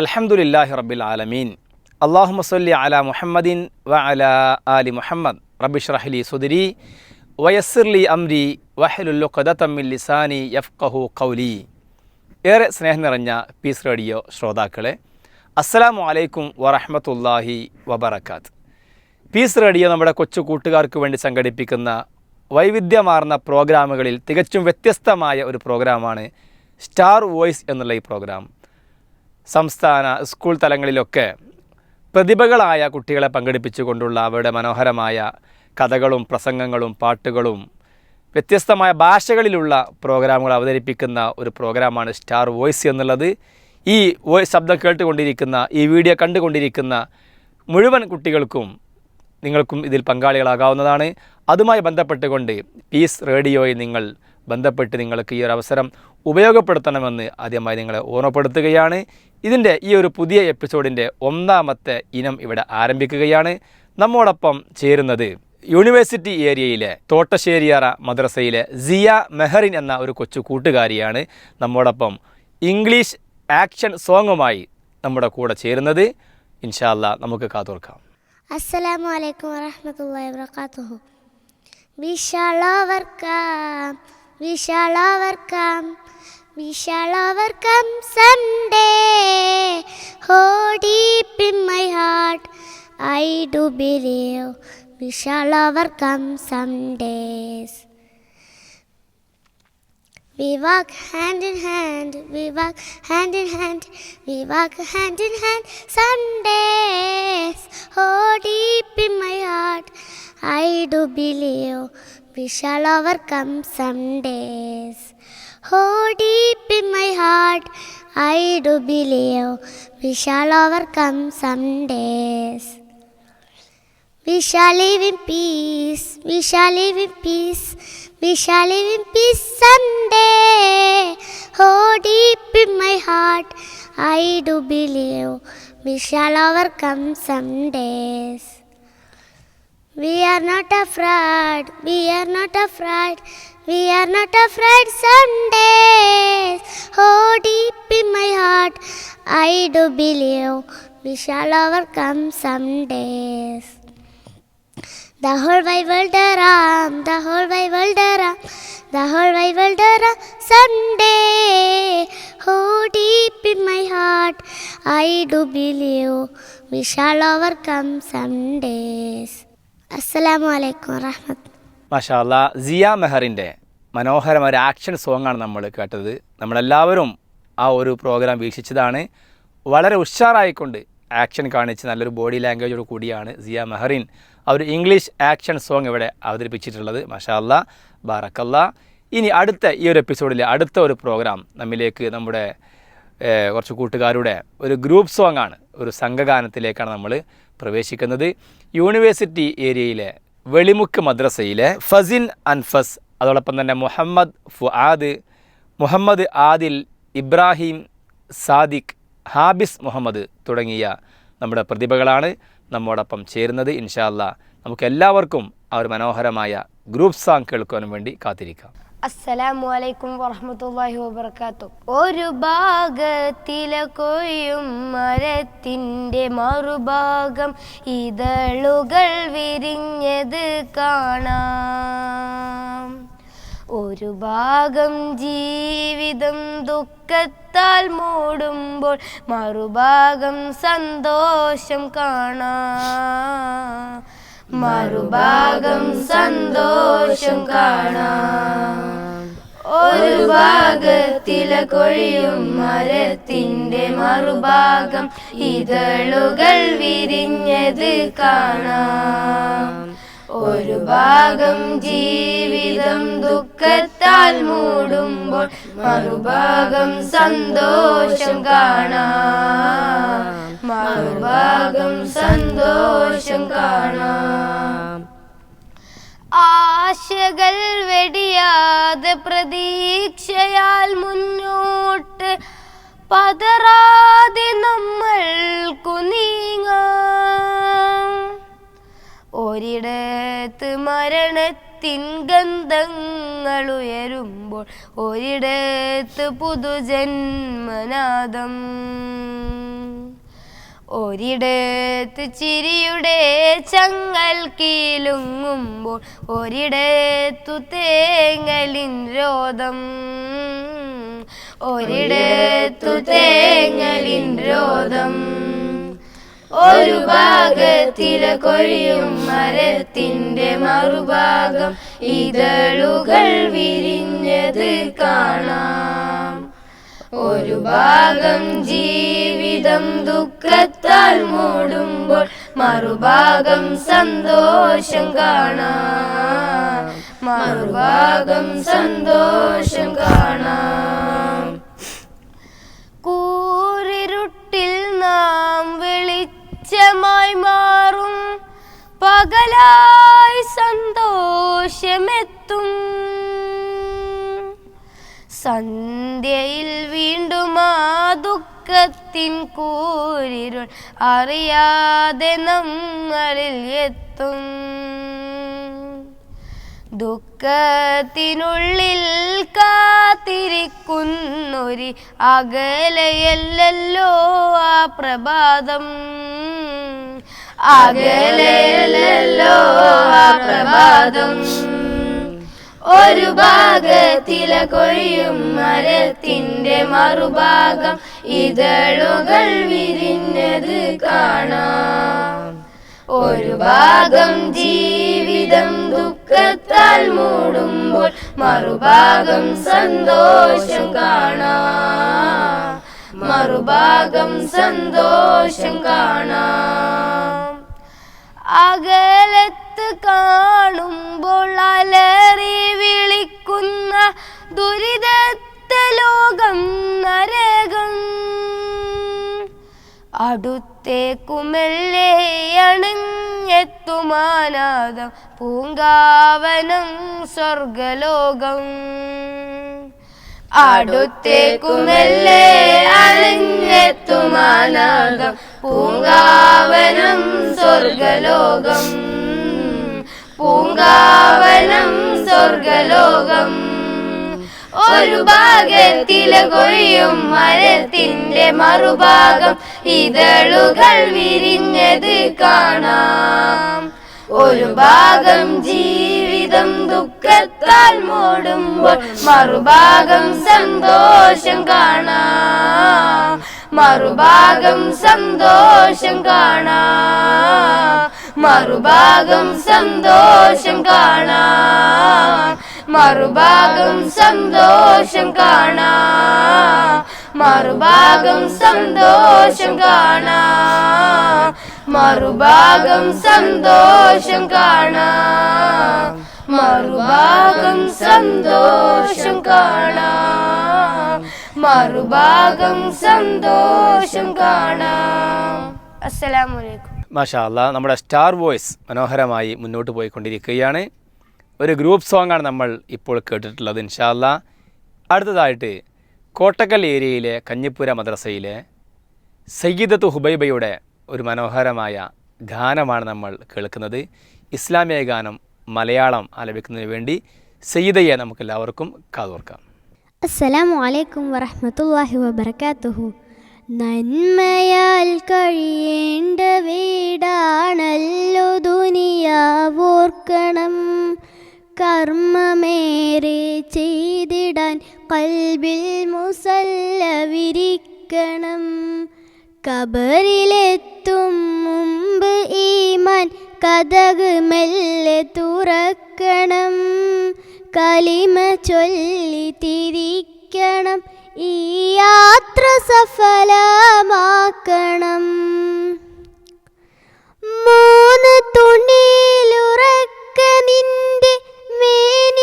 അൽഹംദുലില്ലാഹി റബ്ബിൽ ആലമീൻ. അള്ളാഹു സല്ലി അല മുഹമ്മദിൻ വ അല അലി മുഹമ്മദ് റബ്ബിഷ്റഹ്ലി സുദരി വയസ്സിർലി അംരി വഹലുല്ലുഖദത്തമ്മിൽ ലിസാനി യഫ്ഖഹു ഖൗലി. ഏറെ സ്നേഹം നിറഞ്ഞ പീസ് റേഡിയോ ശ്രോതാക്കളെ അസ്സലാമു അലൈക്കും വറഹമത്തല്ലാഹി വബറകാത്ത്. പീസ് റേഡിയോ നമ്മുടെ കൊച്ചു കൂട്ടുകാർക്ക് വേണ്ടി സംഘടിപ്പിക്കുന്ന വൈവിധ്യമാർന്ന പ്രോഗ്രാമുകളിൽ തികച്ചും വ്യത്യസ്തമായ ഒരു പ്രോഗ്രാമാണ് സ്റ്റാർ വോയിസ് എന്നുള്ള ഈ പ്രോഗ്രാം. സംസ്ഥാന സ്കൂൾ തലങ്ങളിലൊക്കെ പ്രതിഭകളായ കുട്ടികളെ പങ്കെടുപ്പിച്ചുകൊണ്ടുള്ള അവരുടെ മനോഹരമായ കഥകളും പ്രസംഗങ്ങളും പാട്ടുകളും വ്യത്യസ്തമായ ഭാഷകളിലുള്ള പ്രോഗ്രാമുകൾ അവതരിപ്പിക്കുന്ന ഒരു പ്രോഗ്രാമാണ് സ്റ്റാർ വോയിസ് എന്നുള്ളത്. ഈ വോയിസ് ശബ്ദം കേട്ടുകൊണ്ടിരിക്കുന്ന ഈ വീഡിയോ കണ്ടുകൊണ്ടിരിക്കുന്ന മുഴുവൻ കുട്ടികൾക്കും നിങ്ങൾക്കും ഇതിൽ പങ്കാളികളാകാവുന്നതാണ്. അതുമായി ബന്ധപ്പെട്ടുകൊണ്ട് പീസ് റേഡിയോയിൽ നിങ്ങൾ ബന്ധപ്പെട്ട് നിങ്ങൾക്ക് ഈ ഒരു അവസരം ഉപയോഗപ്പെടുത്തണമെന്ന് ആദ്യമായി നിങ്ങളെ ഓർമ്മപ്പെടുത്തുകയാണ്. ഇതിന്റെ ഈ ഒരു പുതിയ എപ്പിസോഡിന്റെ ഒന്നാമത്തെ ഇനം ഇവിടെ ആരംഭിക്കുകയാണ്. നമ്മോടൊപ്പം ചേരുന്നത് യൂണിവേഴ്സിറ്റി ഏരിയയിലെ തോട്ടശ്ശേരിയാറ മദ്രസയിലെ സിയ മെഹറിൻ എന്ന ഒരു കൊച്ചു കൂട്ടുകാരിയാണ് നമ്മോടൊപ്പം ഇംഗ്ലീഷ് ആക്ഷൻ സോങ്ങുമായി നമ്മുടെ കൂടെ ചേരുന്നത്. ഇൻഷാല്ല നമുക്ക് കാതോർക്കാം. അസ്സലാമു അലൈക്കും വറഹ്മത്തുള്ളാഹി വബറകാതുഹു. വിശാലവർക്കാം shall shall overcome someday. Oh, deep in my heart, I do believe we shall overcome some days. We walk hand in hand, we walk hand in hand, we walk hand in hand Sundays. Oh, deep in my heart, I do believe we shall overcome some days. Oh, deep in my heart, I do believe we shall overcome some days. We shall live in peace, we shall live in peace, we shall live in peace someday. Oh, deep in my heart, I do believe we shall overcome some days. We are not afraid, we are not afraid, we are not afraid some days. Oh, deep in my heart, I do believe we shall overcome some days. The whole wide world around, the whole wide world around, the whole wide world around someday. Oh, deep in my heart, I do believe we shall overcome some days. Assalamu alaikum warahmatullahi മാഷാല്ല സിയ മെഹറിന്റെ മനോഹരമായ ഒരു action സോങ്ങാണ് നമ്മൾ കേട്ടത്. നമ്മളെല്ലാവരും ആ ഒരു programme വീക്ഷിച്ചതാണ്. വളരെ ഉഷാറായിക്കൊണ്ട് action കാണിച്ച് നല്ലൊരു ബോഡി ലാംഗ്വേജോട് കൂടിയാണ് സിയ മെഹറിൻ. ആ ഒരു ഇംഗ്ലീഷ് ആക്ഷൻ സോങ് ഇവിടെ അവതരിപ്പിച്ചിട്ടുള്ളത്. മഷാല്ല ബാറക്കല്ല. ഇനി അടുത്ത ഈ ഒരു എപ്പിസോഡിലെ അടുത്ത ഒരു പ്രോഗ്രാം നമ്മിലേക്ക് നമ്മുടെ കുറച്ച് കൂട്ടുകാരുടെ ഒരു ഗ്രൂപ്പ് സോങ്ങാണ് ഒരു സംഘഗാനത്തിലേക്കാണ് നമ്മൾ പ്രവേശിക്കുന്നത്. യൂണിവേഴ്സിറ്റി ഏരിയയിലെ വെളിമുക്ക് മദ്രസയിലെ ഫസിൻ അൻഫസ് അതോടൊപ്പം തന്നെ മുഹമ്മദ് ഫുആദ് മുഹമ്മദ് ആദിൽ ഇബ്രാഹിം സാദിഖ് ഹാബിസ് മുഹമ്മദ് തുടങ്ങിയ നമ്മുടെ പ്രതിഭകളാണ് നമ്മോടൊപ്പം ചേരുന്നത്. ഇൻഷാല്ല നമുക്ക് എല്ലാവർക്കും ആ ഒരു മനോഹരമായ ഗ്രൂപ്പ് സോങ് കേൾക്കുവാനും വേണ്ടി കാത്തിരിക്കാം. അസ്സലാമു അലൈക്കും വറഹ്മത്തുള്ളാഹി വബർക്കാത്തു ഒരു ഭാഗത്തിലെ കൊയ്യും മരത്തിന്റെ മറുഭാഗം ഇതളുകൾ വിരിഞ്ഞത് കാണാം. ഒരു ഭാഗം ജീവിതം ദുഃഖത്താൽ മൂടുമ്പോൾ മറുഭാഗം സന്തോഷം കാണാം. മറുഭാഗം സന്തോഷം കാണാം. ഒരു ഭാഗത്തില കൊഴിയും മരത്തിന്റെ മറുഭാഗം ഇതളുകൾ വിരിഞ്ഞത് കാണാം. ഒരു ഭാഗം ജീവിതം ദുഃഖത്താൽ മൂടുമ്പോൾ മറുഭാഗം സന്തോഷം കാണാം. മറുഭാഗം സന്തോഷം കാണാം. ആശകൾ വെടിയാതെ പ്രതീക്ഷയാൽ മുന്നോട്ട് പതറാതെ നമ്മൾക്കു നീങ്ങാം. ഒരിടത്ത് മരണ മരണത്തിൻ ഗന്ധങ്ങൾ ഉയരുമ്പോൾ ഒരിടത്ത് പുതുജന്മനാദം. ഒരിടത്ത് ചിരിയുടെ ചങ്ങൽ കീലുങ്ങുമ്പോൾ ഒരിടത്തു തേങ്ങലിൻ രോദം. ഒരിടത്തു തേങ്ങലിൻ രോദം. ഒരു ഭാഗത്തിലെ കൊഴിയും മരത്തിന്റെ മറുഭാഗം ഇതളുകൾ വിരിഞ്ഞത് കാണാം. ഒരു ഭാഗം ജീവിതം ദുഃഖത്താൽ മൂടുമ്പോൾ മറുഭാഗം സന്തോഷം കാണാം. മറുഭാഗം സന്തോഷം കാണാം. കൂരിരുട്ടിൽ നാം വെളിച്ചമായി മാറും. പകലായി സന്തോഷമെത്തും. സന്ധ്യയിൽ വീണ്ടും ആ ദുഃഖത്തിൻ കൂരിരുൾ അറിയാതെ നമ്മളിൽ എത്തും. ദുഃഖത്തിനുള്ളിൽ കാത്തിരിക്കുന്നൊരു അകലയല്ലല്ലോ ആ പ്രഭാതം. അകലയല്ലല്ലോ ആ പ്രഭാതം. ഒരു ഭാഗത്തില കൊഴിയും മരത്തിന്റെ മറുഭാഗം ഇതളുകൾ വിരിഞ്ഞത് കാണാം. ഒരു ഭാഗം ജീവിതം ദുഃഖത്താൽ മൂടുമ്പോൾ മറുഭാഗം സന്തോഷം കാണാം. മറുഭാഗം സന്തോഷം കാണാം. അകലത്ത് കാണുമ്പോൾ അലറി വിളിക്കുന്ന ദുരിതത്തെ ലോകം നരകം. അടുത്തേക്കുമെല്ലേ അണിഞ്ഞെത്തുമാനാദം പൂങ്കാവനം സ്വർഗലോകം. അടുത്തേക്കുമെല്ലേ അണിഞ്ഞെത്തുമാനാദം പൂങ്കാവനം സ്വർഗലോകം. പൂങ്കാവനം സ്വർഗലോകം. ഒരു ഭാഗത്തിലെ കൊഴിയും മരത്തിന്റെ മറുഭാഗം. ഇതളുകൾ വിരിഞ്ഞത് കാണാം. ഒരു ഭാഗം ജീവിതം ദുഃഖത്താൽ മൂടുമ്പോൾ മറുഭാഗം സന്തോഷം കാണാം. മറുഭാഗം സന്തോഷം കാണാം. മറുഭാഗം സന്തോഷം കാണാം. മറുഭാഗം സന്തോഷം കാണാം. മറുഭാഗം സന്തോഷം കാണാം. മറുഭാഗം സന്തോഷം കാണാം. മറുഭാഗം സന്തോഷം കാണാം. മറുഭാഗം സന്തോഷം കാണാം. അസ്സലാമലൈക്കും മാഷാ അല്ലാ നമ്മുടെ സ്റ്റാർ വോയിസ് മനോഹരമായി മുന്നോട്ട് പോയിക്കൊണ്ടിരിക്കുകയാണ്. ഒരു ഗ്രൂപ്പ് സോങ്ങാണ് നമ്മൾ ഇപ്പോൾ കേട്ടിട്ടുള്ളത് ഇൻഷാല്ല അടുത്തതായിട്ട് കോട്ടക്കൽ ഏരിയയിലെ കഞ്ഞിപ്പുര മദ്രസയിലെ സയ്യിദത്ത് ഹുബൈബയുടെ ഒരു മനോഹരമായ ഗാനമാണ് നമ്മൾ കേൾക്കുന്നത്. ഇസ്ലാമിക ഗാനം മലയാളം ആലപിക്കുന്നതിന് വേണ്ടി സയ്യിദയെ നമുക്കെല്ലാവർക്കും കാതോർക്കാം. അസ്സലാമു അലൈക്കും വറഹ്മത്തുള്ളാഹി വബറകാതുഹു നന്മയാൽ കഴിയേണ്ട വീടാണല്ലോ ദുനിയാവോർക്കണം. കർമ്മമേറെ ചെയ്തിടാൻ കൽബിൽ മുസല്ല വിരിക്കണം കബറിലെത്തും മുമ്പ് ഈമാൻ കഥക് മെല്ലെ തുറക്കണം. കലിമ ചൊല്ലി തിരിക്കണം. ഈ യാത്ര സഫലമാക്കണം. മൂന്ന് തുണിയിലുറക്ക നിന്റെ മേനി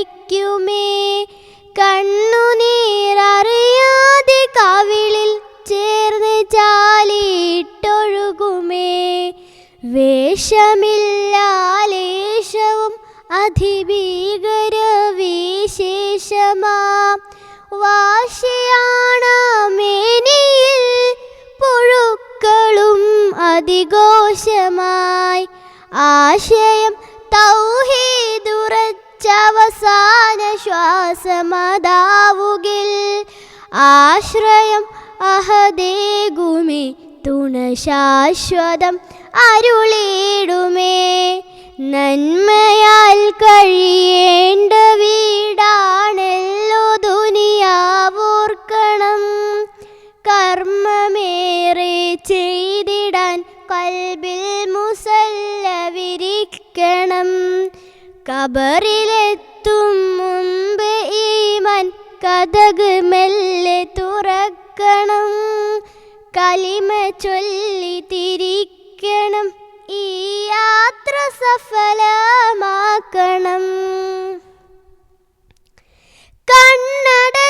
വിലപിക്കുമേ കണ്ണുനീരറിയാതെ കവിളിൽ ചേർന്ന് ചാലിട്ടൊഴുകുമേ. വേഷമില്ലാലേശവും അതിഭീകര വിശേഷമാ വാശിയാണ് മേനിയിൽ പുഴുക്കളും അതിഘോഷമായി. ആശയം തൗഹീദുറച്ചവസാന ശ്വാസമതാവുകിൽ. ആശ്രയം അഹദേഗുമേ തുണ ശാശ്വതം അരുളിടുമേ നന്മയാൽ കഴിയേണ്ട വീടാണല്ലോ ദുനിയാവോർക്കണം. കർമ്മമേറെ ചെയ്തിടാൻ കൽബിൽ മുസല്ല വിരിക്കണം. കബറിലെത്തും മുമ്പ് ഈമൻ കഥക് മെല്ലെ തുറക്കണം. കലിമ ചൊല്ലി തിരിക്കണം. ഈ യാത്ര സഫലമാക്കണം. കണ്ണടച്ചാലേഴുവാനമേറി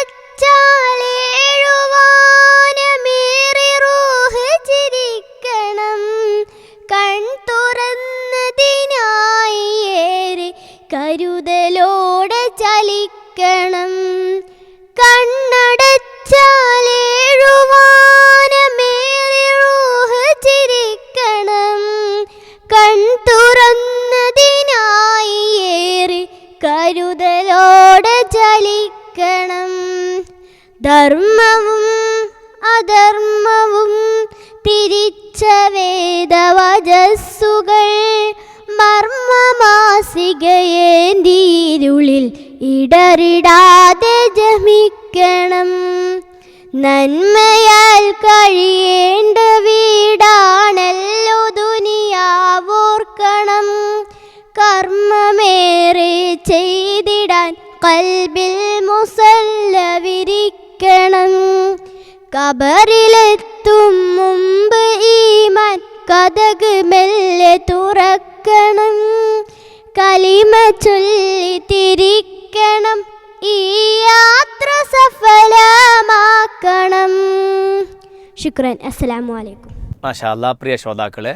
കരുതലോടെ ചലിക്കണം. ധർമ്മവും അധർമ്മവും തിരിച്ച വേദവജസ്സുകൾ മർമ്മമാസികയേന്തിരുളിൽ ഇടറിടാതെ ജമിക്കണം. നന്മയാൽ കഴിയേണ്ട വീടാണല്ലോ ദുനിയാവോർക്കണം. കർമ്മമേറെ ചെയ്തിടാൻ കൽബിൽ മുസല്ല വിരിക്കണം. കബറിലെത്തും മുമ്പ് ഈമാൻ കഥക് മെല്ലെ തുറക്കണം. കലിമ ചൊല്ലി തിരിക്കണം. ഈ യാത്ര സഫലമാക്കണം. ശുക്രൻ അസ്സലാമു അലൈക്കും. പ്രിയ ശ്രോതാക്കളെ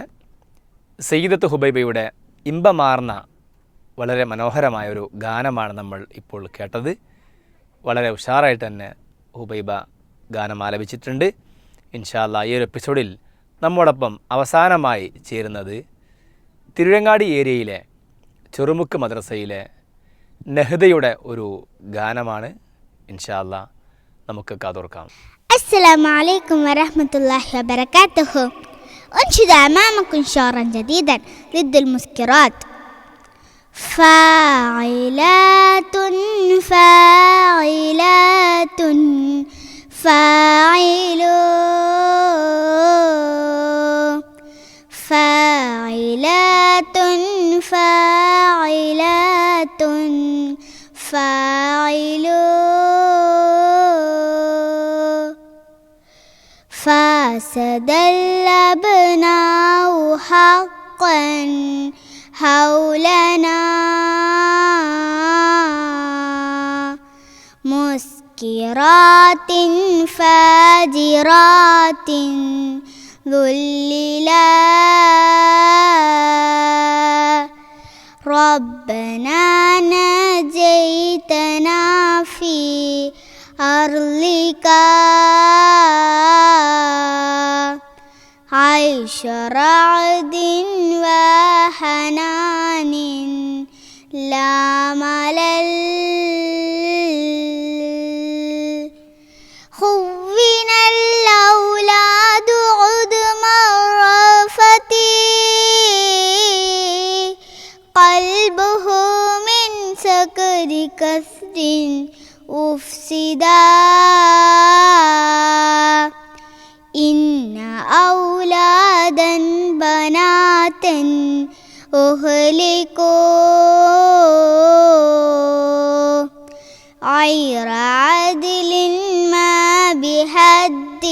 സയ്യിദത്ത് ഹുബൈബയുടെ ഇമ്പമാർന്ന വളരെ മനോഹരമായ ഒരു ഗാനമാണ് നമ്മൾ ഇപ്പോൾ കേട്ടത്. വളരെ ഉഷാറായിട്ട് തന്നെ ഹുബൈബ ഗാനം ആലപിച്ചിട്ടുണ്ട്. ഇൻഷാല്ല ഈ ഒരു എപ്പിസോഡിൽ നമ്മോടൊപ്പം അവസാനമായി ചേരുന്നത് തിരുരങ്ങാടി ഏരിയയിലെ ചെറുമുക്ക് മദ്രസയിലെ നെഹ്ദയുടെ ഒരു ഗാനമാണ് ഇൻഷാല്ല നമുക്ക് കാതോർക്കാം السلام عليكم ورحمة الله وبركاته أنشد أمامكم شعرا جديدا ضد المسكرات فاعلات فاعلات فاعلون الأبناء حقا حولنا. مسكرات فاجرات ذللا ربنا نجيتنا في أرضك. عيش رعد وحنان لا ملل. خوين الأولاد عدما رفتي قلبه من سكر كسر أفسدا. إن أولادا أهلكوا غير عدل ما بحد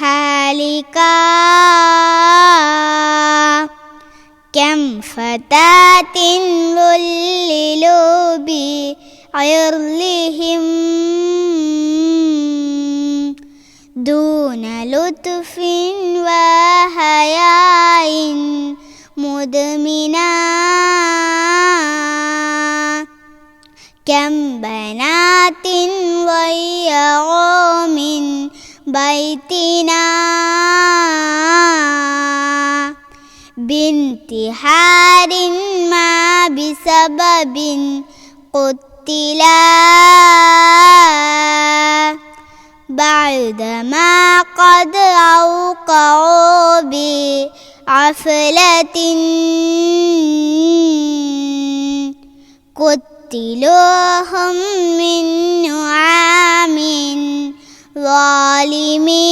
هالكا كم فتاة ظللوا بعرضهم دون لطف وحياء مدمنا كم بنات ضيعوا من بيتنا بانتحار ما بسبب قتلا بعدما قد أوقعوا بعفلة قتلوهم من نعام ظالمين.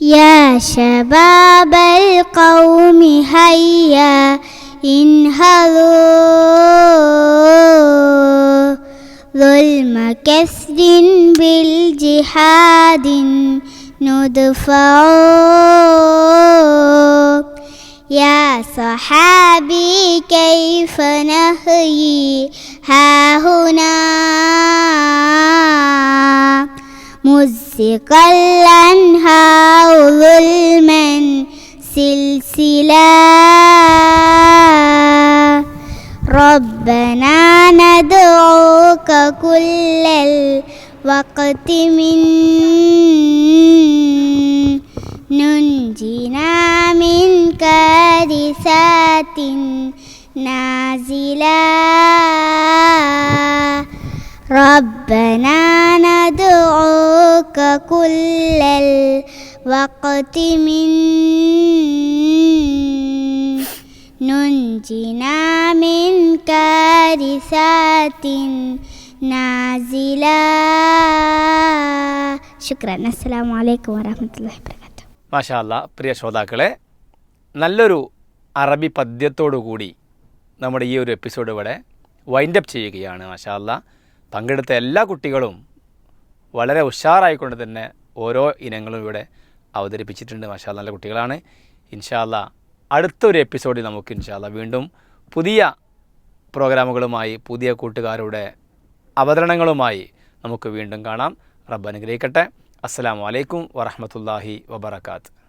يا شباب القوم هيا انهضوا. ظلم كسر بالجهاد. ندفع. يا صحابي كيف نهي ها هنا. مزق الأنهار ظلما سلسلا. ربنا ندعوك كل الوقت من نازلا ربنا ندعوك كل الوقت من ننجنا من كارثات نازلا شكرا السلام عليكم ورحمة الله وبركاته മാഷാല്ല പ്രിയ ശ്രോതാക്കളെ നല്ലൊരു അറബി പദ്യത്തോടുകൂടി നമ്മുടെ ഈ ഒരു എപ്പിസോഡ് ഇവിടെ വൈൻഡപ്പ് ചെയ്യുകയാണ് മാഷാല്ല പങ്കെടുത്ത എല്ലാ കുട്ടികളും വളരെ ഉഷാറായിക്കൊണ്ട് തന്നെ ഓരോ ഇനങ്ങളും ഇവിടെ അവതരിപ്പിച്ചിട്ടുണ്ട് മാഷാല്ല നല്ല കുട്ടികളാണ്. ഇൻഷാല്ല അടുത്തൊരു എപ്പിസോഡിൽ നമുക്ക് ഇൻഷാല്ല വീണ്ടും പുതിയ പ്രോഗ്രാമുകളുമായി പുതിയ കൂട്ടുകാരുടെ അവതരണങ്ങളുമായി നമുക്ക് വീണ്ടും കാണാം. റബ്ബ് അനുഗ്രഹിക്കട്ടെ. അസ്സാം വലൈക്കും വറഹമത്തല്ലാഹി വബർക്കാത്ത്